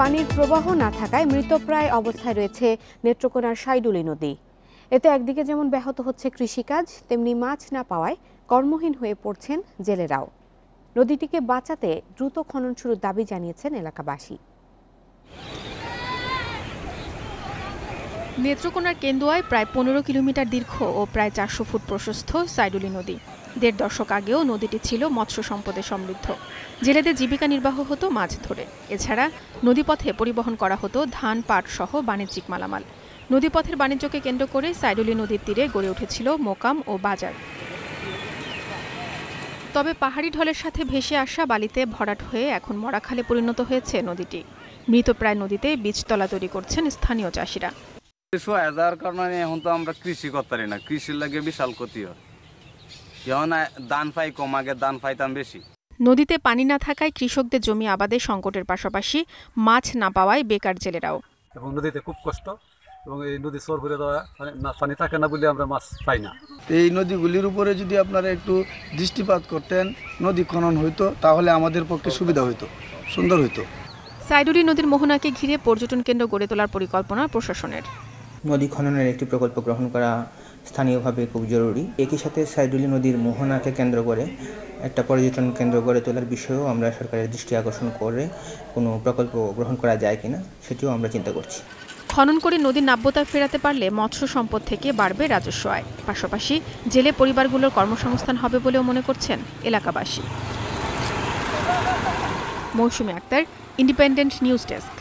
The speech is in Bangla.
পানির প্রবাহ না থাকায় মৃতপ্রায় অবস্থায় রয়েছে নেত্রকোনার সাইডুলি নদী। এতে একদিকে যেমন ব্যাহত হচ্ছে কৃষিকাজ, তেমনি মাছ না পাওয়ায় কর্মহীন হয়ে পড়ছেন জেলেরাও। নদীটিকে বাঁচাতে দ্রুত খনন শুরুর দাবি জানিয়েছেন এলাকাবাসী। নেত্রকোনার কেন্দুয়ায় প্রায় পনেরো কিলোমিটার দীর্ঘ ও প্রায় চারশো ফুট প্রশস্ত সাইডুলি নদী। দেড় দশক আগেও নদীটি ছিল মৎস্য সম্পদে সমৃদ্ধ। জেলেদের জীবিকা নির্বাহ হতো মাছ ধরে। এছাড়া নদীপথে পরিবহন করা হতো ধান, পাট সহ বাণিজ্যিক মালামাল। নদীপথের বাণিজ্যকে কেন্দ্র করে সাইডুলি নদীর তীরে গড়ে উঠেছিল মোকাম ও বাজার। তবে পাহাড়ি ঢলের সাথে ভেসে আসা বালিতে ভরাট হয়ে এখন মরাখালে পরিণত হয়েছে নদীটি। মৃতপ্রায় নদীতে বীজতলা তৈরি করছেন স্থানীয় চাষিরা। যাওয়ার কারণে এখন তো আমরা কৃষি করতে পারি না। কৃষির লাগে বিশাল ক্ষতি হয়। এখন দান পাই কম আগে দান পাইতাম বেশি। নদীতে পানি না থাকায় কৃষকদের জমি আবাদে সংকটের পাশাপাশি মাছ না পাওয়ায় বেকার জেলেরাও। এবং নদীতে খুব কষ্ট এবং এই নদী সর ভরে দেওয়া না পানি থাকে না বলে আমরা মাছ পাই না। এই নদীগুলির উপরে যদি আপনারা একটু দৃষ্টিপাত করতেন নদী খনন হইতো তাহলে আমাদের পক্ষে সুবিধা হইতো সুন্দর হইতো। সাইডুলি নদীর মোহনাকে ঘিরে পর্যটন কেন্দ্র গড়ে তোলার পরিকল্পনা প্রশাসনের। নদী খননের একটি প্রকল্প গ্রহণ করা স্থানীয়ভাবে খুব জরুরি। একই সাথে সাইডুলি নদীর মোহনাকে কেন্দ্র করে একটা পর্যটন কেন্দ্র গড়ে তোলার বিষয়েও আমরা সরকারের দৃষ্টি আকর্ষণ করে কোনো প্রকল্প গ্রহণ করা যায় কিনা সেটিও আমরা চিন্তা করছি। খনন করে নদীর নাব্যতা ফেরাতে পারলে মৎস্য সম্পদ থেকে বাড়বে রাজস্ব আয়। পাশাপাশি জেলে পরিবারগুলোর কর্মসংস্থান হবে বলেও মনে করছেন এলাকাবাসী। Mousumi Akter independent news desk